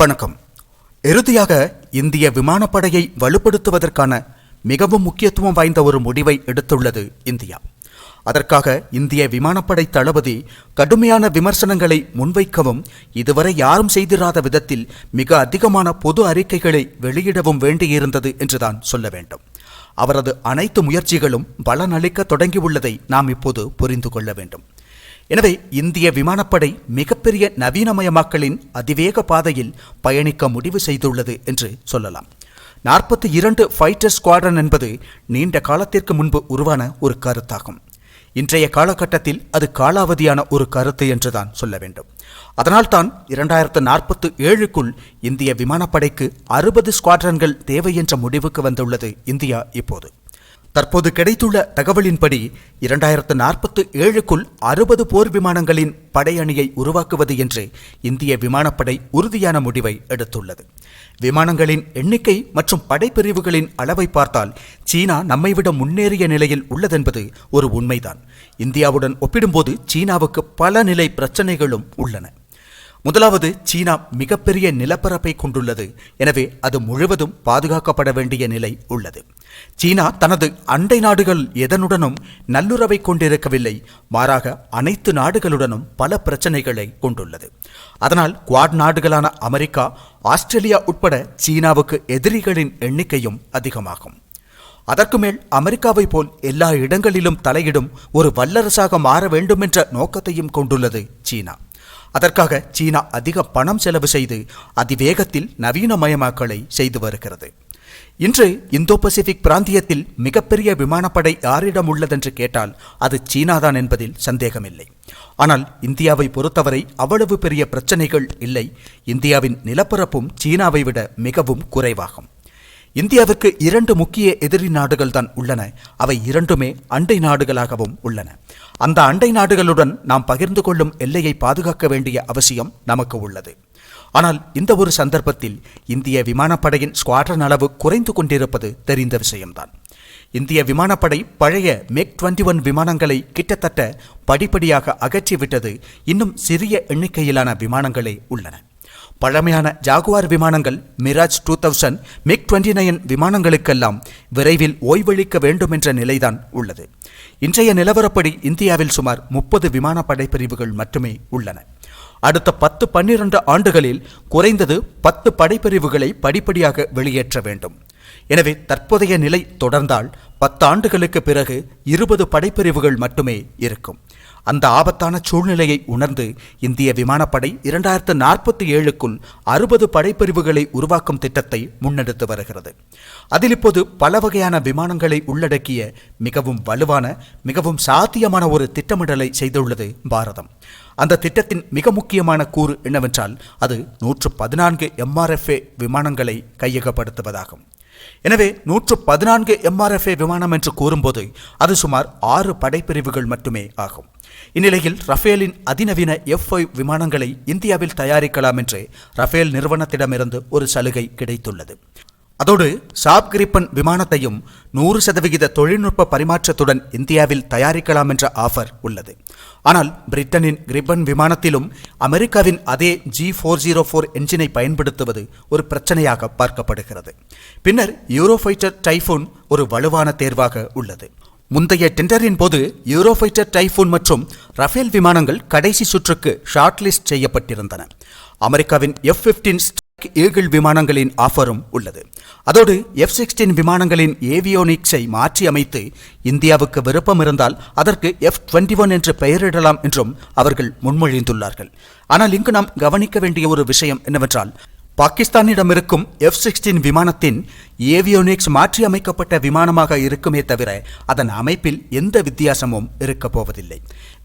வணக்கம். இறுதியாக இந்திய விமானப்படையை வலுப்படுத்துவதற்கான மிகவும் முக்கியத்துவம் வாய்ந்த ஒரு முடிவை எடுத்துள்ளது இந்தியா. அதற்காக இந்திய விமானப்படை தளபதி கடுமையான விமர்சனங்களை முன்வைக்கவும் இதுவரை யாரும் செய்திராத விதத்தில் மிக அதிகமான பொது அறிக்கைகளை வெளியிடவும் வேண்டியிருந்தது என்றுதான் சொல்ல வேண்டும். அவரது அனைத்து முயற்சிகளும் பலனளிக்க தொடங்கியுள்ளதை நாம் இப்போது புரிந்து கொள்ள வேண்டும். எனவே இந்திய விமானப்படை மிகப்பெரிய நவீனமயமாக்கலின் அதிவேக பாதையில் பயணிக்க முடிவு செய்துள்ளது என்று சொல்லலாம். நாற்பத்தி இரண்டு ஃபைட்டர் ஸ்குவாட்ரன் என்பது நீண்ட காலத்திற்கு முன்பு உருவான ஒரு கருத்தாகும். இன்றைய காலகட்டத்தில் அது காலாவதியான ஒரு கருத்து என்றுதான் சொல்ல வேண்டும். அதனால்தான் இரண்டாயிரத்து நாற்பத்து ஏழுக்குள் இந்திய விமானப்படைக்கு அறுபது ஸ்குவாட்ரன்கள் தேவை என்ற முடிவுக்கு வந்துள்ளது இந்தியா இப்போது. தற்போது கிடைத்துள்ள தகவலின்படி இரண்டாயிரத்து நாற்பத்து ஏழுக்குள் அறுபது போர் விமானங்களின் படையணியை உருவாக்குவது என்று இந்திய விமானப்படை உறுதியான முடிவை எடுத்துள்ளது. விமானங்களின் எண்ணிக்கை மற்றும் படைப்பிரிவுகளின் அளவை பார்த்தால் சீனா நம்மை விட முன்னேறிய நிலையில் உள்ளதென்பது ஒரு உண்மைதான். இந்தியாவுடன் ஒப்பிடும்போது சீனாவுக்கு பல நிலை பிரச்சனைகளும் உள்ளன. முதலாவது சீனா மிகப்பெரிய நிலப்பரப்பை கொண்டுள்ளது. எனவே அது முழுவதும் பாதுகாக்கப்பட வேண்டிய நிலை உள்ளது. சீனா தனது அண்டை நாடுகள் எதனுடனும் நல்லுறவை கொண்டிருக்கவில்லை. மாறாக அனைத்து நாடுகளுடனும் பல பிரச்சனைகளை கொண்டுள்ளது. அதனால் குவாட் நாடுகளான அமெரிக்கா ஆஸ்திரேலியா உட்பட சீனாவுக்கு எதிரிகளின் எண்ணிக்கையும் அதிகமாகும். அதற்கு மேல் அமெரிக்காவை போல் எல்லா இடங்களிலும் தலையிடும் ஒரு வல்லரசாக மாற வேண்டுமென்ற நோக்கத்தையும் கொண்டுள்ளது சீனா. அதற்காக சீனா அதிக பணம் செலவு செய்து அதிவேகத்தில் நவீனமயமாக்கலை செய்து வருகிறது. இன்று இந்தோ பசிபிக் பிராந்தியத்தில் மிகப்பெரிய விமானப்படை யாரிடம் உள்ளதென்று கேட்டால் அது சீனாதான் என்பதில் சந்தேகமில்லை. ஆனால் இந்தியாவை பொறுத்தவரை அவ்வளவு பெரிய பிரச்சனைகள் இல்லை. இந்தியாவின் நிலப்பரப்பும் சீனாவை விட மிகவும் குறைவாகும். இந்தியாவிற்கு இரண்டு முக்கிய எதிரி நாடுகள் தான் உள்ளன. அவை இரண்டுமே அண்டை நாடுகளாகவும் உள்ளன. அந்த அண்டை நாடுகளுடன் நாம் பகிர்ந்து கொள்ளும் எல்லையை பாதுகாக்க வேண்டிய அவசியம் நமக்கு உள்ளது. ஆனால் இந்த ஒரு சந்தர்ப்பத்தில் இந்திய விமானப்படையின் ஸ்குவாட்ரன் அளவு குறைந்து கொண்டிருப்பது தெரிந்த விஷயம்தான். இந்திய விமானப்படை பழைய மேக் டுவெண்ட்டி ஒன் விமானங்களை கிட்டத்தட்ட படிப்படியாக அகற்றிவிட்டது. இன்னும் சிறிய எண்ணிக்கையிலான விமானங்களே உள்ளன. பழமையான ஜாகுவார் விமானங்கள் Mirage two thousand MiG twenty nine விமானங்களுக்கெல்லாம் விரைவில் ஓய்வளிக்க வேண்டும் என்ற நிலைதான் உள்ளது. இன்றைய நிலவரப்படி இந்தியாவில் சுமார் முப்பது விமான படைப்பிரிவுகள் மட்டுமே உள்ளன. அடுத்த பத்து பன்னிரண்டு ஆண்டுகளில் குறைந்தது பத்து படைப்பிரிவுகளை படிப்படியாக வெளியேற்ற வேண்டும். எனவே தற்போதைய நிலை தொடர்ந்தால் பத்து ஆண்டுகளுக்கு பிறகு இருபது படைப்பிரிவுகள் மட்டுமே இருக்கும். அந்த ஆபத்தான சூழ்நிலையை உணர்ந்து இந்திய விமானப்படை இரண்டாயிரத்து நாற்பத்தி ஏழுக்குள் அறுபது படைப்பிரிவுகளை உருவாக்கும் திட்டத்தை முன்னெடுத்து வருகிறது. அதில் இப்போது பல வகையான விமானங்களை உள்ளடக்கிய மிகவும் வலுவான மிகவும் சாத்தியமான ஒரு திட்டமிடலை செய்துள்ளது பாரதம். அந்த திட்டத்தின் மிக முக்கியமான கூறு என்னவென்றால் அது நூற்று பதினான்கு எம்ஆர்எஃப்ஏ விமானங்களை கையகப்படுத்துவதாகும். எனவே நூற்று பதினான்கு எம்ஆர்எஃப்ஏ விமானம் என்று கூறும்போது அது சுமார் ஆறு படைப்பிரிவுகள் மட்டுமே ஆகும். இந்நிலையில் ரஃபேலின் அதிநவீன எஃப் ஃபைவ் விமானங்களை இந்தியாவில் தயாரிக்கலாம் என்று ரஃபேல் நிறுவனத்திடமிருந்து ஒரு சலுகை கிடைத்துள்ளது. அதோடு சாப் கிரிப்பன் விமானத்தையும் நூறு சதவிகித தொழில்நுட்ப பரிமாற்றத்துடன் இந்தியாவில் தயாரிக்கலாம் என்ற ஆஃபர் உள்ளது. ஆனால் பிரிட்டனின் கிரிப்பன் விமானத்திலும் அமெரிக்காவின் அதே ஜி ஃபோர் ஜீரோ ஃபோர் என்ஜினை பயன்படுத்துவது ஒரு பிரச்சனையாக பார்க்கப்படுகிறது. பின்னர் யூரோஃபைட்டர் டைஃபூன் ஒரு வலுவான தேர்வாக உள்ளது. முந்தைய டெண்டரின் போது யூரோஃபைட்டர் டைஃபூன் மற்றும் ரஃபேல் விமானங்கள் கடைசி சுற்றுக்கு ஷார்ட் லிஸ்ட் செய்யப்பட்டிருந்தன. அமெரிக்காவின் எஃப் பிப்டீன் ஈகிள் விமானங்களின் ஆஃபரும் உள்ளது. அதோடு எஃப் சிக்ஸ்டீன் விமானங்களின் ஏவியோனிக்ஸை மாற்றி அமைத்து இந்தியாவுக்கு விருப்பம் இருந்தால் அதற்கு எஃப் டுவெண்ட்டி ஒன் என்று பெயரிடலாம் என்றும் அவர்கள் முன்மொழிந்துள்ளார்கள். ஆனால் இங்கு நாம் கவனிக்க வேண்டிய ஒரு விஷயம் என்னவென்றால் பாகிஸ்தானிடம் இருக்கும் எஃப் சிக்ஸ்டீன் விமானத்தின் ஏவியோனிக்ஸ் மாற்றி அமைக்கப்பட்ட விமானமாக இருக்குமே தவிர அதன் அமைப்பில் எந்த வித்தியாசமும் இருக்கப் போவதில்லை.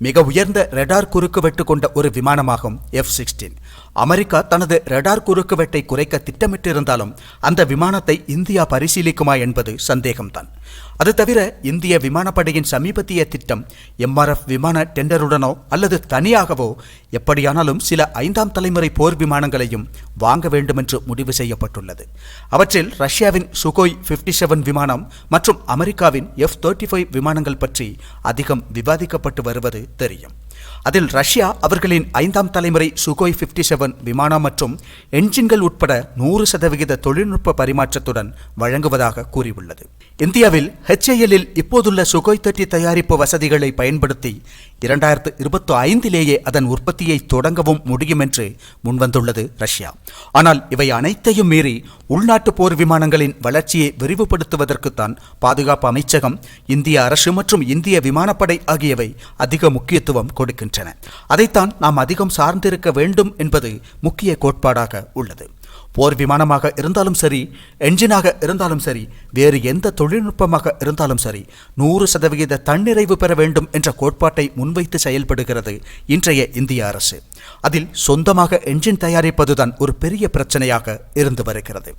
மிக உயர்ந்த ரெடார் குறுக்குவெட்டு கொண்ட ஒரு விமானமாகும் எஃப் சிக்ஸ்டீன் அமெரிக்கா தனது ரெடார் குறுக்குவெட்டை குறைக்க திட்டமிட்டிருந்தாலும் அந்த விமானத்தை இந்தியா பரிசீலிக்குமா என்பது சந்தேகம்தான். அது தவிர இந்திய விமானப்படையின் சமீபத்திய திட்டம் எம்ஆர்எஃப் விமான டெண்டருடனோ அல்லது தனியாகவோ எப்படியானாலும் சில ஐந்தாம் தலைமுறை போர் விமானங்களையும் வாங்க வேண்டுமென்று முடிவு செய்யப்பட்டுள்ளது. அவற்றில் ரஷ்யாவின் சுகோய் பிப்டி செவன் விமானம் மற்றும் அமெரிக்காவின் எஃப் தேர்ட்டி ஃபைவ் விமானங்கள் பற்றி அதிகம் விவாதிக்கப்பட்டு வருவது தெரியும். அதில் ரஷ்யா அவர்களின் ஐந்தாம் தலைமுறை சுகோய் 57 செவன் விமானம் மற்றும் என்ஜின்கள் உட்பட நூறு சதவிகித தொழில்நுட்ப பரிமாற்றத்துடன் வழங்குவதாக கூறியுள்ளது. இந்தியாவில் ஹெச்ஏஎல்லில் இப்போதுள்ள சுகோய் தட்டி தயாரிப்பு வசதிகளை பயன்படுத்தி இரண்டாயிரத்து இருபத்தி ஐந்திலேயே அதன் உற்பத்தியை தொடங்கவும் முடியும் என்று முன்வந்துள்ளது ரஷ்யா. ஆனால் இவை அனைத்தையும் மீறி உள்நாட்டு போர் விமானங்களின் வளர்ச்சியை விரிவுபடுத்துவதற்குத்தான் பாதுகாப்பு அமைச்சகம் இந்திய அரசு மற்றும் இந்திய விமானப்படை ஆகியவை அதிக முக்கியத்துவம் கொடுக்கின்றன. அதைத்தான் நாம் அதிகம் சார்ந்திருக்க வேண்டும் என்பது முக்கிய கோட்பாடாக உள்ளது. போர் விமானமாக இருந்தாலும் சரி என்ஜினாக இருந்தாலும் சரி வேறு எந்த தொழில்நுட்பமாக இருந்தாலும் சரி நூறு சதவிகித தன்னிறைவு பெற வேண்டும் என்ற கோட்பாட்டை முன்வைத்து செயல்படுகிறது இன்றைய இந்திய அரசு. அதில் சொந்தமாக என்ஜின் தயாரிப்பதுதான் ஒரு பெரிய பிரச்சனையாக இருந்து வருகிறது.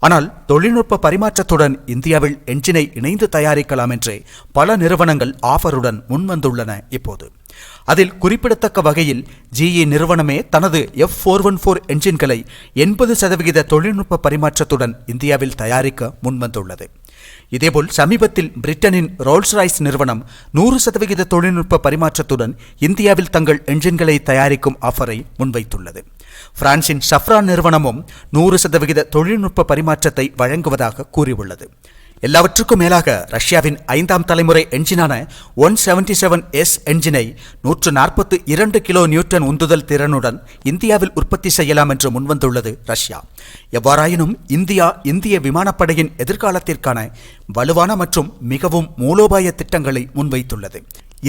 ஆனால் தொழில்நுட்ப பரிமாற்றத்துடன் இந்தியாவில் என்ஜினை இணைந்து தயாரிக்கலாம் என்று பல நிறுவனங்கள் ஆஃபருடன் முன்வந்துள்ளன இப்போது. அதில் குறிப்பிடத்தக்க வகையில் ஜிஇ நிறுவனமே தனது எஃப் ஃபோர் ஒன் ஃபோர் என்ஜின்களை எண்பது சதவிகித தொழில்நுட்ப பரிமாற்றத்துடன் இந்தியாவில் தயாரிக்க முன்வந்துள்ளது. இதேபோல் சமீபத்தில் பிரிட்டனின் ரோல்ஸ் ராய்ஸ் நிறுவனம் நூறு சதவிகித தொழில்நுட்ப பரிமாற்றத்துடன் இந்தியாவில் தங்கள் என்ஜின்களை தயாரிக்கும் ஆஃபரை முன்வைத்துள்ளது. பிரான்சின் சஃப்ரான் நிறுவனமும் நூறு சதவிகித தொழில்நுட்ப பரிமாற்றத்தை வழங்குவதாக கூறியுள்ளது. எல்லாவற்றுக்கும் மேலாக ரஷ்யாவின் ஐந்தாம் தலைமுறை என்ஜினான ஒன் செவன்டி செவன் எஸ் என்ஜினை நூற்று நாற்பத்து இரண்டு கிலோ நியூட்டன் உந்துதல் திறனுடன் இந்தியாவில் உற்பத்தி செய்யலாம் என்று முன்வந்துள்ளது ரஷ்யா. எவ்வாறாயினும் இந்தியா இந்திய விமானப்படையின் எதிர்காலத்திற்கான வலுவான மற்றும் மிகவும் மூலோபாய திட்டங்களை முன்வைத்துள்ளது.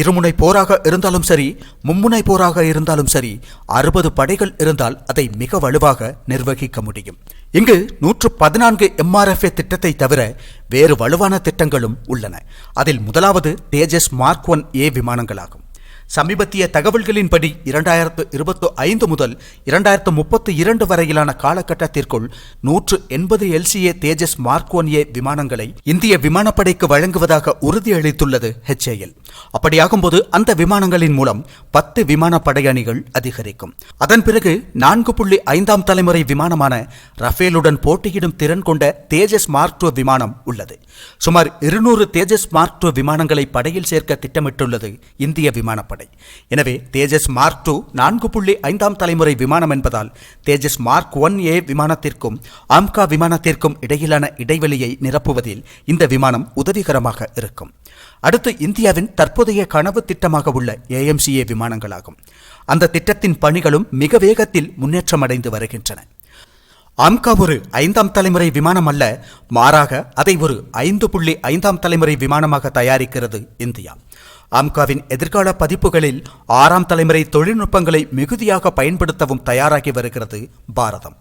இருமுனை போராக இருந்தாலும் சரி மும்முனை போராக இருந்தாலும் சரி அறுபது படைகள் இருந்தால் அதை மிக வலுவாக நிர்வகிக்க முடியும். இங்கு நூற்று பதினான்கு எம்ஆர்எஃப்ஏ திட்டத்தை தவிர வேறு வலுவான திட்டங்களும் உள்ளன. அதில் முதலாவது தேஜஸ் மார்க் ஒன் ஏ விமானங்களாகும். சமீபத்திய தகவல்களின்படி இரண்டாயிரத்து இருபத்தி ஐந்து முதல் இரண்டாயிரத்து முப்பத்து இரண்டு வரையிலான காலகட்டத்திற்குள் நூற்று எண்பது LCA Tejas mark one A விமானங்களை இந்திய விமானப்படைக்கு வழங்குவதாக உறுதியளித்துள்ளது ஹெச்ஏஎல் அப்படியாகும்போது அந்த விமானங்களின் மூலம் பத்து விமானப்படை அணிகள் அதிகரிக்கும். அதன் பிறகு நான்கு புள்ளி ஐந்தாம் தலைமுறை விமானமான ரஃபேலுடன் போட்டியிடும் திறன் கொண்ட தேஜஸ் மார்க் டூ விமானம் உள்ளது. சுமார் இருநூறு தேஜஸ் மார்க் டூ விமானங்களை படையில் சேர்க்க திட்டமிட்டுள்ளது இந்திய விமானப்படை. எனவே தேஜஸ் மார்க் டூ நான்கு புள்ளி ஐந்தாம் தலைமுறை விமானம் என்பதால் தேஜஸ் மார்க் ஒன் ஏ விமானத்திற்கும் ஆம்கா விமானத்திற்கும் இடையிலான இடைவெளியை நிரப்புவதில் இந்த விமானம் உதவிகரமாக இருக்கும். அடுத்து இந்தியாவின் தற்போதைய கனவு திட்டமாக உள்ள ஏஎம்சிஏ விமானங்களாகும். அந்த திட்டத்தின் பணிகளும் மிக வேகத்தில் முன்னேற்றமடைந்து வருகின்றன. ஆம்கா ஒரு ஐந்தாம் தலைமுறை விமானம் அல்ல மாறாக அதை ஒரு ஐந்து புள்ளி ஐந்தாம் தலைமுறை விமானமாக தயாரிக்கிறது இந்தியா. ஆம்காவின் எதிர்கால பதிப்புகளில் ஆறாம் தலைமுறை தொழில்நுட்பங்களை மிகுதியாக பயன்படுத்தவும் தயாராகி வருகிறது பாரதம்.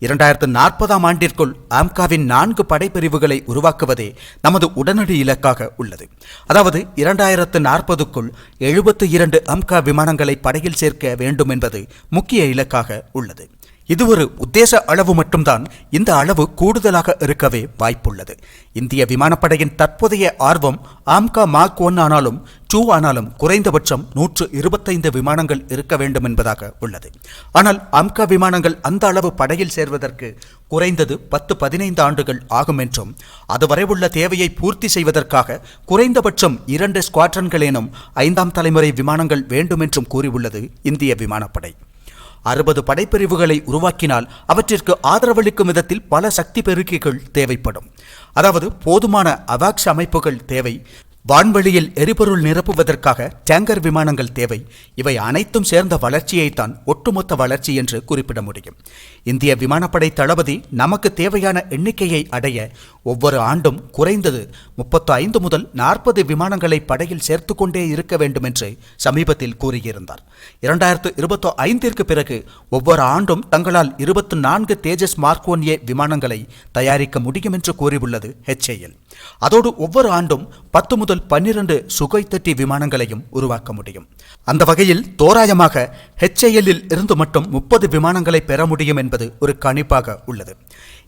இரண்டாயிரத்து நாற்பதாம் ஆண்டிற்குள் ஆம்காவின் நான்கு படைப்பிரிவுகளை உருவாக்குவதே நமது உடனடி இலக்காக உள்ளது. அதாவது இரண்டாயிரத்து நாற்பதுக்குள் எழுபத்து இரண்டு அம்கா விமானங்களை படையில் சேர்க்க வேண்டும் என்பது முக்கிய இலக்காக உள்ளது. இது ஒரு உத்தேச அளவு மட்டும்தான். இந்த அளவு கூடுதலாக இருக்கவே வாய்ப்புள்ளது. இந்திய விமானப்படையின் தற்போதைய ஆர்வம் ஆம்கா மார்க் ஒன் ஆனாலும் டூ ஆனாலும் குறைந்தபட்சம் நூற்று இருபத்தைந்து விமானங்கள் இருக்க வேண்டும் என்பதாக உள்ளது. ஆனால் ஆம்கா விமானங்கள் அந்த அளவு படையில் சேர்வதற்கு குறைந்தது பத்து பதினைந்து ஆண்டுகள் ஆகும் என்றும் அதுவரை உள்ள தேவையை பூர்த்தி செய்வதற்காக குறைந்தபட்சம் இரண்டு ஸ்குவாட்ரன்களேனும் ஐந்தாம் தலைமுறை விமானங்கள் வேண்டும் என்றும் கூறியுள்ளது இந்திய விமானப்படை. அறுபது படைப்பிரிவுகளை உருவாக்கினால் அவற்றிற்கு ஆதரவளிக்கும் விதத்தில் பல சக்தி பெருக்கிகள் தேவைப்படும். அதாவது போதுமான அவாக்ஸ் அமைப்புகள் தேவை. வான்வெளியில் எரிபொருள் நிரப்புவதற்காக டேங்கர் விமானங்கள் தேவை. இவை அனைத்தும் சேர்ந்த வளர்ச்சியைத்தான் ஒட்டுமொத்த வளர்ச்சி என்று குறிப்பிட முடியும். இந்திய விமானப்படை தளபதி நமக்கு தேவையான எண்ணிக்கையை அடைய ஒவ்வொரு ஆண்டும் குறைந்தது முப்பத்து ஐந்து முதல் நாற்பது விமானங்களை படையில் சேர்த்து கொண்டே இருக்க வேண்டும் என்று சமீபத்தில் கூறியிருந்தார். இரண்டாயிரத்து இருபத்தி ஐந்திற்கு பிறகு ஒவ்வொரு ஆண்டும் தங்களால் இருபத்தி நான்கு தேஜஸ் மார்க் ஒன் ஏ விமானங்களை தயாரிக்க முடியும் என்று கூறியுள்ளது ஹெச்ஏஎல் அதோடு ஒவ்வொரு ஆண்டும் பத்து முதல் பன்னிரண்டு சுகை தட்டி விமானங்களையும் உருவாக்க முடியும். அந்த வகையில் தோராயமாக ஹெச்ஏஎல்லில் இருந்து மட்டும் முப்பது விமானங்களை பெற முடியும் என்பது ஒரு கணிப்பாக உள்ளது.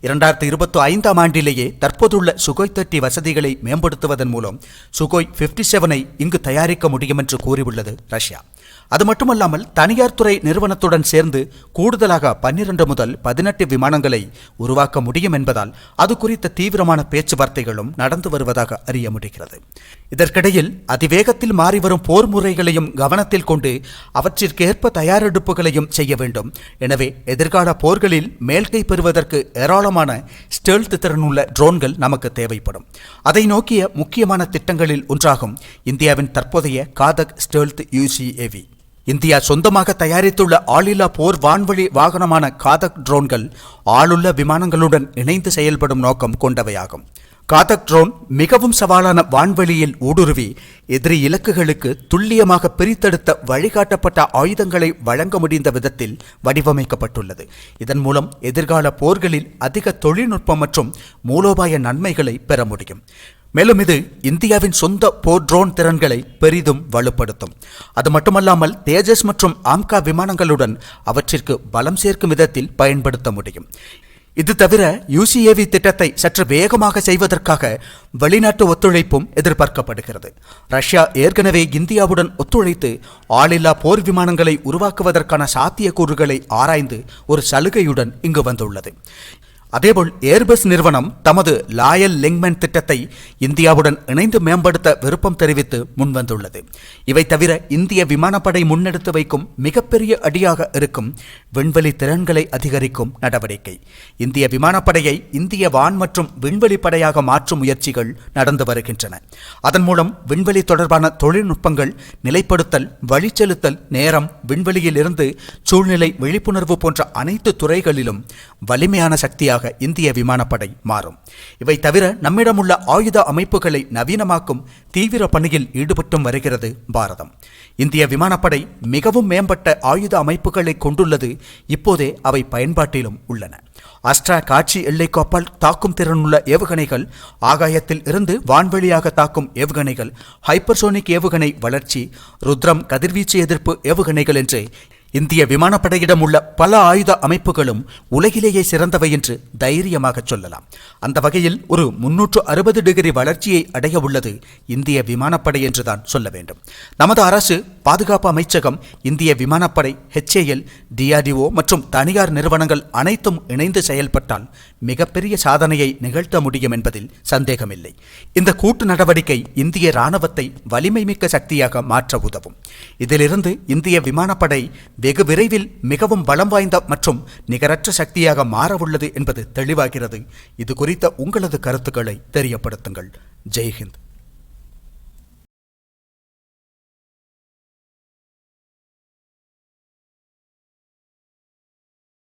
இரண்டாயிரத்தி இருபத்தி ஐந்தாம் ஆண்டிலேயே தற்போதுள்ள சுகோய் தட்டி வசதிகளை மேம்படுத்துவதன் மூலம் சுகோய் பிப்டி செவனை இங்கு தயாரிக்க முடியும் என்று கூறியுள்ளது ரஷ்யா. அது மட்டுமல்லாமல் தனியார் துறை நிறுவனத்துடன் சேர்ந்து கூடுதலாக பன்னிரண்டு முதல் பதினெட்டு விமானங்களை உருவாக்க முடியும் என்பதால் அது குறித்த தீவிரமான பேச்சுவார்த்தைகளும் நடந்து வருவதாக அறிய முடிகிறது. இதற்கிடையில் அதிவேகத்தில் மாறிவரும் போர் முறைகளையும் கவனத்தில் கொண்டு அவற்றிற்கேற்ப தயாரெடுப்புகளையும் செய்ய வேண்டும். எனவே எதிர்கால போர்களில் மேல்கை பெறுவதற்கு ஏராளமான ஸ்டெல்த் திறனுள்ள ட்ரோன்கள் நமக்கு தேவைப்படும். அதை நோக்கிய முக்கியமான திட்டங்களில் ஒன்றாகும் இந்தியாவின் தற்போதைய காதக் ஸ்டெல்த் யூசிஏவி இந்தியா சொந்தமாக தயாரித்துள்ள ஆளில்லா போர் வான்வழி வாகனமான காதக் ட்ரோன்கள் ஆளுள்ள விமானங்களுடன் இணைந்து செயல்படும் நோக்கம் கொண்டவையாகும். காதக் ட்ரோன் மிகவும் சவாலான வான்வெளியில் ஊடுருவி எதிரி இலக்குகளுக்கு துல்லியமாக பிரித்தெடுத்த வழிகாட்டப்பட்ட ஆயுதங்களை வழங்க முடிந்த விதத்தில் வடிவமைக்கப்பட்டுள்ளது. இதன் மூலம் எதிர்கால போர்களில் அதிக தொழில்நுட்பம் மற்றும் மூலோபாய நன்மைகளை பெற முடியும். மேலும் இது இந்தியாவின் சொந்த போர் ட்ரோன் திறன்களை பெரிதும் வலுப்படுத்தும். அது மட்டுமல்லாமல் தேஜஸ் மற்றும் ஆம்கா விமானங்களுடன் அவற்றிற்கு பலம் சேர்க்கும் விதத்தில் பயன்படுத்த முடியும். இது தவிர யூசிஏவி திட்டத்தை சற்று வேகமாக செய்வதற்காக வெளிநாட்டு ஒத்துழைப்பும் எதிர்பார்க்கப்படுகிறது. ரஷ்யா ஏற்கனவே இந்தியாவுடன் ஒத்துழைத்து ஆளில்லா போர் விமானங்களை உருவாக்குவதற்கான சாத்தியக்கூறுகளை ஆராய்ந்து ஒரு சலுகையுடன் இங்கு வந்துள்ளது. அதேபோல் ஏர்பஸ் நிறுவனம் தமது லாயல் லிங்க்மென் திட்டத்தை இந்தியாவுடன் இணைந்து மேம்படுத்த விருப்பம் தெரிவித்து முன்வந்துள்ளது. இவை தவிர இந்திய விமானப்படை முன்னெடுத்து வைக்கும் மிகப்பெரிய அடியாக இருக்கும் விண்வெளி திறன்களை அதிகரிக்கும் நடவடிக்கை. இந்திய விமானப்படையை இந்திய வான் மற்றும் விண்வெளி படையாக மாற்றும் முயற்சிகள் நடந்து வருகின்றன. அதன் மூலம் விண்வெளி தொடர்பான தொழில்நுட்பங்கள் நிலைப்படுத்தல் வழிச்செலுத்தல் நேரம் விண்வெளியில் இருந்து சூழ்நிலை விழிப்புணர்வு போன்ற அனைத்து துறைகளிலும் வலிமையான சக்தியாக இந்திய விமானப்படை மாறும். இவை தவிர நம்மிடமுள்ள ஆயுத அமைப்புகளை நவீனமாக்கும் தீவிர பணியில் ஈடுபட்டும் வருகிறது பாரதம். இந்திய விமானப்படை மிகவும் மேம்பட்ட ஆயுத அமைப்புகளை கொண்டுள்ளது. இப்போதே அவை பயன்பாட்டிலும் உள்ளன. அஸ்ட்ரா காட்சி எல்லைக்கோப்பால் தாக்கும் திறனுள்ள ஏவுகணைகள் ஆகாயத்தில் இருந்து வான்வெளியாக தாக்கும் ஏவுகணைகள் ஹைப்பர்சோனிக் ஏவுகணை வளர்ச்சி ருத்ரம் கதிர்வீச்சு எதிர்ப்பு ஏவுகணைகள் என்று இந்திய விமானப்படையிடம் உள்ள பல ஆயுத அமைப்புகளும் உலகிலேயே சிறந்தவை என்று தைரியமாக சொல்லலாம். அந்த வகையில் ஒரு முன்னூற்று அறுபது டிகிரி வளர்ச்சியை அடைய உள்ளது இந்திய விமானப்படை என்றுதான் சொல்ல வேண்டும். நமது அரசு பாதுகாப்பு அமைச்சகம் இந்திய விமானப்படை ஹெச்ஏஎல் டிஆர்டிஓ மற்றும் தனியார் நிறுவனங்கள் அனைத்தும் இணைந்து செயல்பட்டால் மிகப்பெரிய சாதனையை நிகழ்த்த முடியும் என்பதில் சந்தேகமில்லை. இந்த கூட்டு நடவடிக்கை இந்திய ராணுவத்தை வலிமை மிக்க சக்தியாக மாற்ற உதவும். இதிலிருந்து இந்திய விமானப்படை வெகு விரைவில் மிகவும் பலம் வாய்ந்த மற்றும் நிகரற்ற சக்தியாக மாறவுள்ளது என்பது தெளிவாகிறது. இது குறித்த உங்களது கருத்துக்களை தெரியப்படுத்துங்கள். ஜெய்ஹிந்த்.